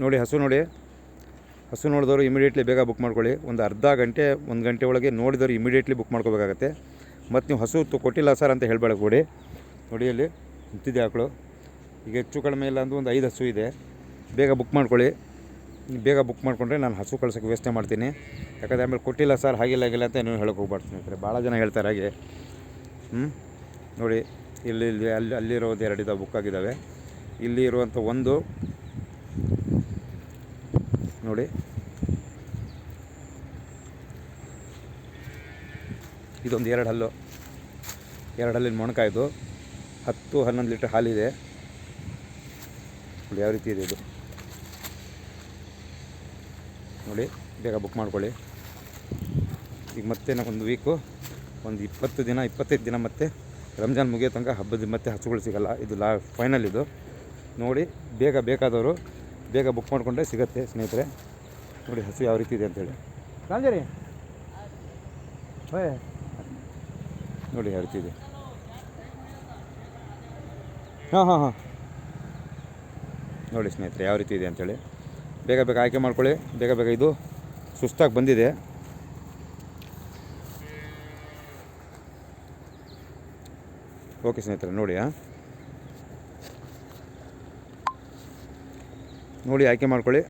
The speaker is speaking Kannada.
ನೋಡಿ, ಹಸು ನೋಡಿ. ಹಸು ನೋಡಿದವರು ಇಮಿಡಿಯೇಟ್ಲಿ ಬೇಗ ಬುಕ್ ಮಾಡ್ಕೊಳ್ಳಿ. ಒಂದು ಅರ್ಧ ಗಂಟೆ, ಒಂದು ಗಂಟೆ ಒಳಗೆ ನೋಡಿದವರು ಇಮಿಡಿಯೇಟ್ಲಿ ಬುಕ್ ಮಾಡ್ಕೋಬೇಕಾಗತ್ತೆ. ಮತ್ತು ನೀವು ಹಸು ತು- ಕೊಟ್ಟಿಲ್ಲ ಸರ್ ಅಂತ ಹೇಳಬೇಡ ಕೊಡಿ ನೋಡಿ ಅಲ್ಲಿ ನಿಂತಿದೆ ಆಕಳು. ಈಗ ಹೆಚ್ಚು ಕಡಿಮೆ ಇಲ್ಲ ಅಂದರೂ ಒಂದು ಐದು ಹಸು ಇದೆ. ಬೇಗ ಬುಕ್ ಮಾಡ್ಕೊಳ್ಳಿ. ಬೇಗ ಬುಕ್ ಮಾಡಿಕೊಂಡ್ರೆ ನಾನು ಹಸು ಕಳ್ಸೋಕ್ಕೆ ವ್ಯವಸ್ಥೆ ಮಾಡ್ತೀನಿ. ಯಾಕಂದರೆ ಆಮೇಲೆ ಕೊಟ್ಟಿಲ್ಲ ಸರ್ ಹಾಗಿಲ್ಲ ಆಗಿಲ್ಲ ಅಂತ ನೀವು ಹೇಳೋಕೆ ಹೋಗ್ಬಾರ್ದು ಸ್ನೇಹಿತರೆ ಭಾಳ ಜನ ಹೇಳ್ತಾರೆ ಹಾಗೆ. ಹ್ಞೂ ನೋಡಿ, ಇಲ್ಲಿ ಇಲ್ಲಿ, ಅಲ್ಲಿ, ಅಲ್ಲಿರೋದು ಎರಡು ಇದಾವೆ ಬುಕ್ ಆಗಿದ್ದಾವೆ ಇಲ್ಲಿ ಇರುವಂಥ ಒಂದು ನೋಡಿ. ಇದೊಂದು ಎರಡು ಹಲ್ಲು. ಎರಡು ಹಲ್ಲಿನ ಮೊಣಕಾಯ್ದು ಹತ್ತು ಹನ್ನೊಂದು ಲೀಟ್ರ್ ಹಾಲಿದೆ. ನೋಡಿ ಯಾವ ರೀತಿ ಇದೆ ಇದು. ನೋಡಿ, ಬೇಗ ಬುಕ್ ಮಾಡ್ಕೊಳ್ಳಿ. ಈಗ ಮತ್ತೆ ಒಂದು ವೀಕು ಒಂದು ಇಪ್ಪತ್ತು ದಿನ, ಇಪ್ಪತ್ತೈದು ದಿನ ಮತ್ತೆ ರಂಜಾನ್ ಮುಗಿಯೋ ತನಕ ಹಬ್ಬದ ಮತ್ತೆ ಹಸುಗಳು ಸಿಗಲ್ಲ. ಇದು ಲಾ ಫೈನಲ್ ಇದು. ನೋಡಿ, ಬೇಗ ಬೇಕಾದವರು ಬೇಗ ಬುಕ್ ಮಾಡಿಕೊಂಡ್ರೆ ಸಿಗತ್ತೆ ಸ್ನೇಹಿತರೆ. ನೋಡಿ ಹಸು ಯಾವ ರೀತಿ ಇದೆ ಅಂತೇಳಿ. ರಾಂಜರಿ ಹೋಯ್ ನೋಡಿ ಯಾವ ರೀತಿ ಇದೆ. ಹಾಂ ಹಾಂ ಹಾಂ. ನೋಡಿ ಸ್ನೇಹಿತರೆ ಯಾವ ರೀತಿ ಇದೆ ಅಂತೇಳಿ. ಬೇಗ ಬೇಗ ಆಯ್ಕೆ ಮಾಡ್ಕೊಳ್ಳಿ. ಬೇಗ ಬೇಗ ಇದು ಸುಸ್ತಾಗಿ ಬಂದಿದೆ. ಓಕೆ ಸ್ನೇಹಿತರೆ ನೋಡಿ ಹಾಂ. ನೋಡಿ ಆಯ್ಕೆ ಮಾಡ್ಕೊಳ್ಳಿ.